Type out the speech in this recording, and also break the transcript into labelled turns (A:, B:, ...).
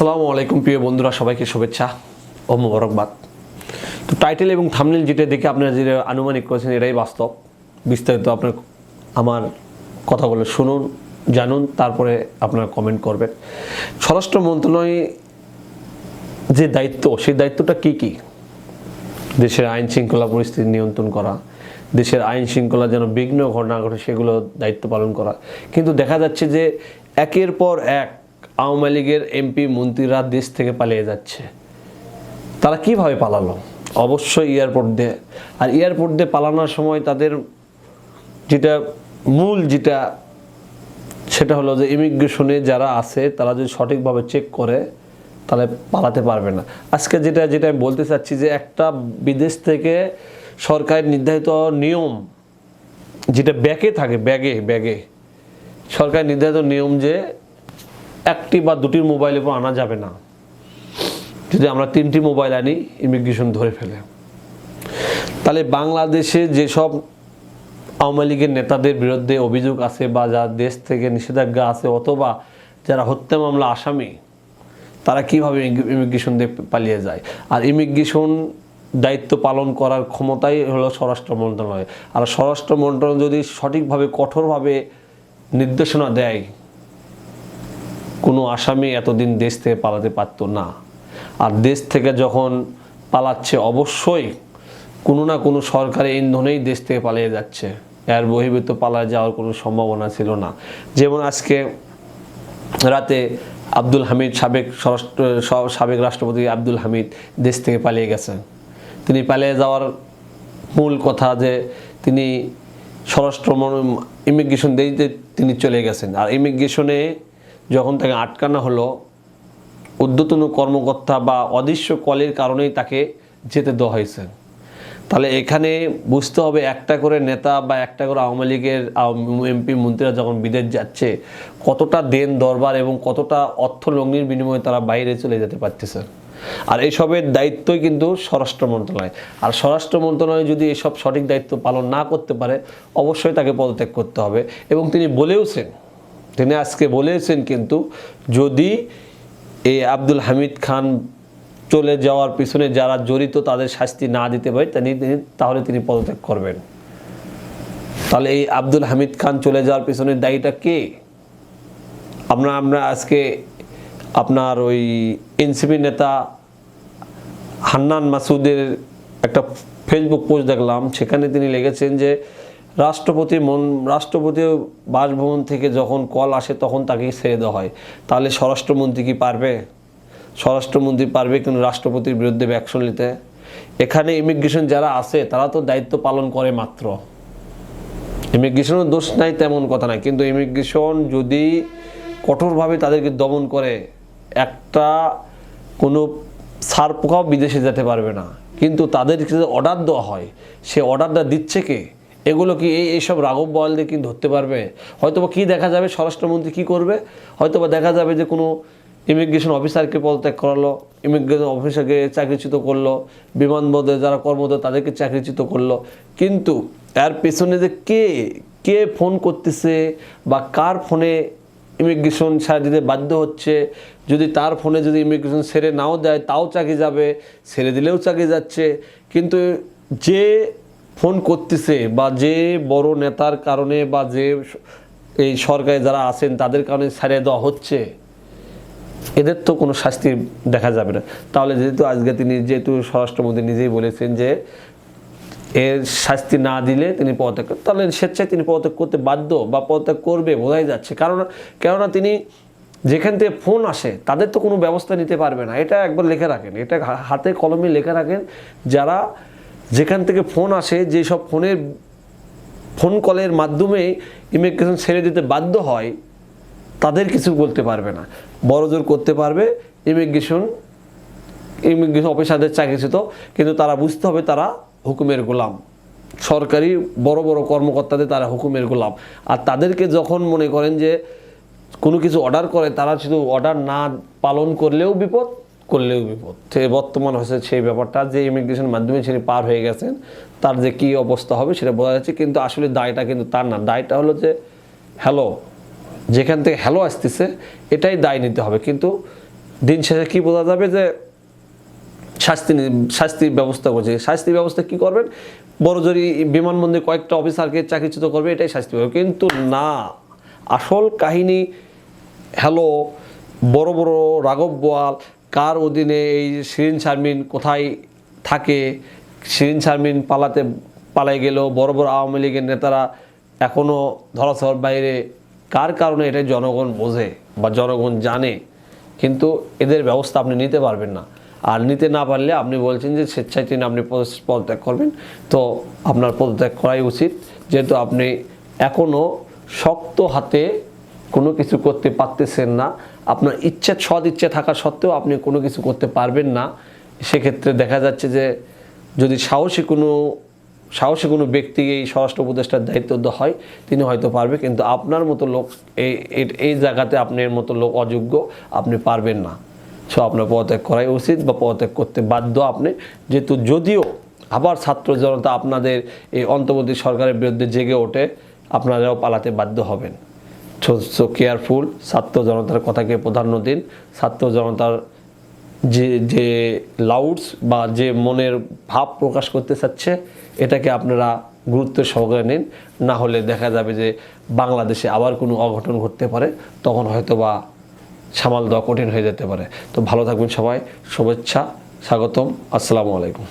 A: আসসালামু আলাইকুম, প্রিয় বন্ধুরা, সবাইকে শুভেচ্ছা ও মোবারকবাদ। তো টাইটেল এবং থামনেল যেটা দেখে আপনারা যেটা আনুমানিক করেছেন, এটাই বাস্তব। বিস্তারিত আপনার আমার কথাগুলো শুনুন, জানুন, তারপরে আপনারা কমেন্ট করবেন। স্বরাষ্ট্র মন্ত্রণালয় যে দায়িত্ব, সেই দায়িত্বটা কি কি? দেশের আইন শৃঙ্খলা পরিস্থিতি নিয়ন্ত্রণ করা, দেশের আইন শৃঙ্খলা যেন বিঘ্ন ঘটনা ঘটে, সেগুলো দায়িত্ব পালন করা। কিন্তু দেখা যাচ্ছে যে একের পর এক আওয়ামী লীগের এমপি মন্ত্রীরা দেশ থেকে পালিয়ে যাচ্ছে। তারা কীভাবে পালালো? অবশ্যই এয়ারপোর্ট দিয়ে। আর এয়ারপোর্ট দিয়ে পালানোর সময় তাদের যেটা মূল যেটা, সেটা হলো যে ইমিগ্রেশনে যারা আছে, তারা যদি সঠিকভাবে চেক করে, তাহলে পালাতে পারবে না। আজকে যেটা যেটা আমি বলতে চাচ্ছি যে একটা বিদেশ থেকে সরকারের নির্ধারিত নিয়ম, যেটা ব্যাগে থাকে, ব্যাগে ব্যাগে সরকার নির্ধারিত নিয়ম যে একটি বা দুটির মোবাইলের উপর আনা যাবে না। যদি আমরা তিনটি মোবাইল আনি ইমিগ্রেশন ধরে ফেলে। তাহলে বাংলাদেশে যেসব আওয়ামী লীগের নেতাদের বিরুদ্ধে অভিযোগ আছে বা যা দেশ থেকে নিষেধাজ্ঞা আছে অথবা যারা হত্যা মামলা আসামি, তারা কীভাবে ইমিগ্রেশন দিয়ে পালিয়ে যায়? আর ইমিগ্রেশন দায়িত্ব পালন করার ক্ষমতাই হলো স্বরাষ্ট্র মন্ত্রণালয়। আর স্বরাষ্ট্র মন্ত্রণালয় যদি সঠিকভাবে, কঠোরভাবে নির্দেশনা দেয় কোনো আসামি এতদিন দেশ থেকে পালাতে পারতো না। আর দেশ থেকে যখন পালাচ্ছে অবশ্যই কোনো না কোনো সরকারি ইন্ধনেই দেশ থেকে পালিয়ে যাচ্ছে। এর বহির্ভূত পালা যাওয়ার কোনো সম্ভাবনা ছিল না। যেমন আজকে রাতে আব্দুল হামিদ সাবেক স্বরাষ্ট্র, সাবেক রাষ্ট্রপতি আব্দুল হামিদ দেশ থেকে পালিয়ে গেছেন। তিনি পালিয়ে যাওয়ার মূল কথা যে তিনি স্বরাষ্ট্র ইমিগ্রেশন দিতে তিনি চলে গেছেন। আর ইমিগ্রেশনে যখন তাকে আটকানো হলো ঊর্ধ্বতন কর্মকর্তা বা অদৃশ্য কলের কারণেই তাকে যেতে দেওয়া হয়েছে। তাহলে এখানে বুঝতে হবে একটা করে নেতা বা একটা করে আওয়ামী লীগের এমপি মন্ত্রীরা যখন বিদেশ যাচ্ছে, কতটা দেন দরবার এবং কতটা অর্থ লগ্নির বিনিময়ে তারা বাইরে চলে যেতে পারতেছে। আর এইসবের দায়িত্বই কিন্তু স্বরাষ্ট্র মন্ত্রণালয়। আর স্বরাষ্ট্র মন্ত্রণালয় যদি এসব সঠিক দায়িত্ব পালন না করতে পারে, অবশ্যই তাকে পদত্যাগ করতে হবে। এবং তিনি বলেওছেন তিনি আজকে বলেছেন কিন্তু, যদি এই আব্দুল হামিদ খান চলে যাওয়ার পিছনে যারা জড়িত তাদের শাস্তি না দিতে পারে তিনি তাহলে তিনি পদত্যাগ করবেন। তাহলে এই আব্দুল হামিদ খান চলে যাওয়ার পিছনে দায়ীটা কে? আমরা আমরা আজকে আপনার ওই এনসিপি নেতা হান্নান মাসুদের একটা ফেসবুক পোস্ট দেখলাম, সেখানে তিনি লিখেছেন যে রাষ্ট্রপতি মন, রাষ্ট্রপতি বাসভবন থেকে যখন কল আসে তখন তাকে ছেড়ে দেওয়া হয়। তাহলে স্বরাষ্ট্রমন্ত্রী কি পারবে? স্বরাষ্ট্রমন্ত্রী পারবে কিন্তু রাষ্ট্রপতির বিরুদ্ধে অ্যাকশন নিতে? এখানে ইমিগ্রেশন যারা আছে, তারা তো দায়িত্ব পালন করে মাত্র। ইমিগ্রেশনের দোষ নাই, তেমন কথা নাই। কিন্তু ইমিগ্রেশন যদি কঠোরভাবে তাদেরকে দমন করে, একটা কোনো সার পোকাও বিদেশে যেতে পারবে না। কিন্তু তাদেরকে অর্ডার দেওয়া হয়, সে অর্ডারটা দিচ্ছে কে? এগুলো কি এই এইসব রাঘব বয়ালদের কি ধরতে পারবে? হয়তোবা কি দেখা যাবে? স্বরাষ্ট্রমন্ত্রী কি করবে? হয়তোবা দেখা যাবে যে কোনো ইমিগ্রেশন অফিসারকে পদত্যাগ করালো ইমিগ্রেশন অফিসারকে চাকরিচ্যুত করল বিমানবন্দরে যারা কর্মরত তাদেরকে চাকরিচ্যুত করল। কিন্তু এর পেছনে যে কে কে ফোন করতেছে বা কার ফোনে ইমিগ্রেশন ছাড়া দিতে বাধ্য হচ্ছে, যদি তার ফোনে যদি ইমিগ্রেশন ছেড়ে নাও দেয়, তাও চাকরি যাবে, ছেড়ে দিলেও চাকরি যাচ্ছে। কিন্তু যে ফোন করতেছে বা যে বড় নেতার কারণে বা যে এই সরকারে যারা আছেন তাদের কারণে ছাড়িয়ে দেওয়া হচ্ছে, এদের তো কোনো শাস্তি দেখা যাবে না। তাহলে যেহেতু আজকে তিনি যেহেতু স্বরাষ্ট্রমন্ত্রী নিজেই বলেছেন যে এর শাস্তি না দিলে তিনি পদত্যাগ। তাহলে স্বেচ্ছায় তিনি পদত্যাগ করতে বাধ্য বা পদত্যাগ করবে বোঝাই যাচ্ছে। কারণ, কেননা তিনি যেখান থেকে ফোন আসে তাদের তো কোনো ব্যবস্থা নিতে পারবে না। এটা একবার লিখে রাখেন। এটা হাতে কলমে লেখে রাখেন যারা যেখান থেকে ফোন আসে যেসব ফোনের ফোন কলের মাধ্যমে ইমিগ্রেশন ছেড়ে দিতে বাধ্য হয়, তাদের কিছু বলতে পারবে না। বড় জোর করতে পারবে ইমিগ্রেশন ইমিগ্রেশন অফিসারদের চাকরিচ্যুত কিন্তু তারা বুঝতে হবে তারা হুকুমের গোলাম। সরকারি বড় বড় কর্মকর্তাদের তারা হুকুমের গোলাম। আর তাদেরকে যখন মনে করেন যে কোনো কিছু অর্ডার করে, তারা শুধু অর্ডার না পালন করলেও বিপদ করলেও বিপদ। সে বর্তমান হয়েছে সেই ব্যাপারটা, যে ইমিগ্রেশন মাধ্যমে তিনি পার হয়ে গেছেন, তার যে কী অবস্থা হবে সেটা বোঝা যাচ্ছে, কিন্তু আসলে দায়টা কিন্তু তার না। দায়টা হলো যে, হ্যালো, যেখান থেকে হ্যালো আসতেছে, এটাই দায় নিতে হবে। কিন্তু দিন শেষে কি বোঝা যাবে যে, শাস্তি শাস্তির ব্যবস্থা করছে। শাস্তি ব্যবস্থা কি করবেন? বড় জরি বিমানবন্দরে কয়েকটা অফিসারকে চাকরিচ্যুত করবে, এটাই শাস্তি পাবে। কিন্তু না, আসল কাহিনী হ্যালো, বড় বড় রাঘব বোয়াল কার অধীনে এই শিরিন শারমিন কোথায় থাকে? শিরিন শারমিন পালাতে পালাই গেল বড় বড় আওয়ামী লীগের নেতারা এখনও ধরাছোঁয়ার বাইরে। কার কারণে এটা জনগণ বোঝে বা জনগণ জানে? কিন্তু এদের ব্যবস্থা আপনি নিতে পারবেন না। আর নিতে না পারলে আপনি বলছেন যে স্বেচ্ছায় তিনি আপনি পদ- পদত্যাগ করবেন। তো আপনার পদত্যাগ করাই উচিত। যেহেতু আপনি এখনও শক্ত হাতে কোনো কিছু করতে পারতেছেন না। আপনার ইচ্ছা সদ ইচ্ছা থাকা সত্ত্বেও আপনি কোনো কিছু করতে পারবেন না। সেক্ষেত্রে দেখা যাচ্ছে যে যদি সাহসী কোনো সাহসী কোনো ব্যক্তি এই স্বরাষ্ট্র উপদেষ্টার দায়িত্ব হয়, তিনি হয়তো পারবে, কিন্তু আপনার মতো লোক, এই, এই- জায়গাতে আপনার মতো লোক অযোগ্য আপনি পারবেন না। সো আপনার পদত্যাগ করাই উচিত বা পদত্যাগ করতে বাধ্য আপনি। যেহেতু যদিও আবার ছাত্র জনতা আপনাদের এই অন্তর্বর্তী সরকারের বিরুদ্ধে জেগে ওঠে, আপনারাও পালাতে বাধ্য হবেন। সো কেয়ারফুল ছাত্র জনতার কথাকে প্রাধান্য দিন। ছাত্র জনতার যে যে লাউডস বা যে মনের ভাব প্রকাশ করতে চাচ্ছে, এটাকে আপনারা গুরুত্ব সহকারে নিন। না হলে দেখা যাবে যে বাংলাদেশে আবার কোনো অঘটন ঘটতে পারে, তখন হয়তো বা সামাল দেওয়া কঠিন হয়ে যেতে পারে। তো ভালো থাকবেন সবাই। শুভেচ্ছা, স্বাগতম। আসসালামু আলাইকুম।